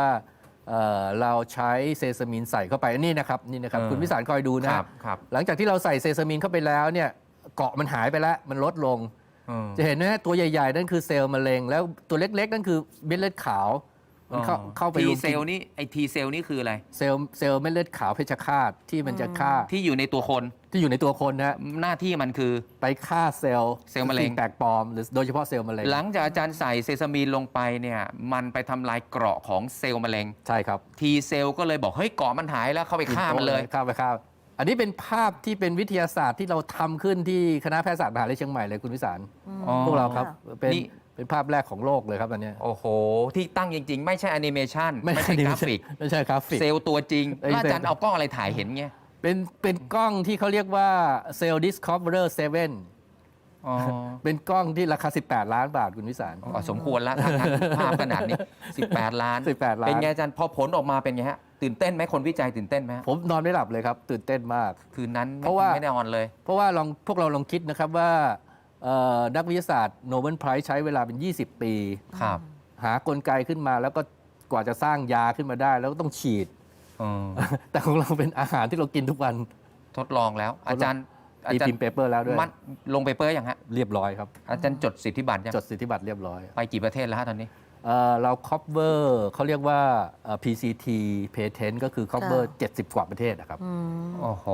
ว่าเอ่อเราใช้เซซามินใส่เข้าไปนี่นะครับนี่นะครับ เออ คุณวิสารคอยดูคนะรับครับหลังจากที่เราใส่เซซามินเข้าไปแล้วเนี่ยเกาะมันหายไปแล้วมันลดลงเออจะเห็นนะฮะตัวใหญ่ ๆ นั่นคือเซลล์มะเร็ง แล้วตัวเล็ก ๆ นั่นคือเม็ดเลือดขาว มันเข้าอ๋อเข้าไปทีรุมเซลล์นี่ไอทีเซลล์นี่คืออะไร เซลล์เซลล์เม็ดเลือดขาวเพชฌฆาตที่มันจะฆ่าที่อยู่ในตัวคนที่อยู่ในตัวคนนะฮะหน้าที่มันคือ ไปฆ่าเซลล์เซลล์มะเร็ง สิ่แปลกปลอมหรือโดยเฉพาะเซลล์มะเร็งหลังจากอาจารย์ใส่เซซามีนลงไปเนี่ยมันไปทำลายเกราะของเซลล์มะเร็งใช่ครับทีเซลล์ก็เลยบอกเฮ้ยเกราะมันหายแล้วเข้าไปฆ่ามันเลย ฆ่าไปฆ่าอันนี้เป็นภาพที่เป็นวิทยาศาสตร์ที่เราทำขึ้นที่คณะแพทยศาสตร์มหาวิทยาลัยเชียงใหม่เลยคุณวิสารอ๋อพวกเราครับเป็นนี่ เป็นภาพแรกของโลกเลยครับอันเนี้ย โอ้โห ที่ตั้งจริง ๆ ไม่ใช่แอนิเมชันไม่ใช่ดิกราฟิก ไม่ใช่กราฟิก เซลล์ตัวจริงเอ้ยแล้วอาจารย์เป็นเอากล้องอะไรถ่ายเห็นเงี้ยเป็นเป็นกล้องที่เขาเรียกว่า Cell Discoverer 7 อ๋อเป็นกล้องที่ราคา 18 ล้านบาทคุณวิสาร อ๋อสมควรแล้วถ้างั้นภาพขนาดนี้ 18 ล้าน 18ล้าน เป็นไงอาจารย์พอผลออกมาเป็นไงฮะ ตื่นเต้นไหมคนวิจัยตื่นเต้นไหมฮะผมนอนไม่หลับเลยครับ ตื่นเต้นมาก คืนนั้นเพราะว่า ไม่ได้นอนเลย เพราะว่าลองพวกเราลองคิดนะครับว่าเอ่อ นักวิทยาศาสตร์โนเบิลไพรส์ใช้เวลาเป็น 20 ปี ครับ หากลไกขึ้นมาแล้วก็กว่าจะสร้างยาขึ้นมาได้ แล้วก็ต้องฉีดเออแต่ของเราเป็นอาหารที่เรากินทุกวัน ทดลองแล้ว อาจารย์อาตีจารพิมย์พ์เปเปอร์แล้วด้วย มันลงเปเปอร์ยังฮะ เรียบร้อยครับ อาจารย์จดสิทธิบัตรยังจดสิทธิบัตรเรียบร้อยไปกี่ประเทศแล้วฮะตอนนี้ เอ่อเรา cover เขาเรียกว่าเอ่อ PCT patent ก็คือ cover 70 กว่าประเทศนะครับโอ้โห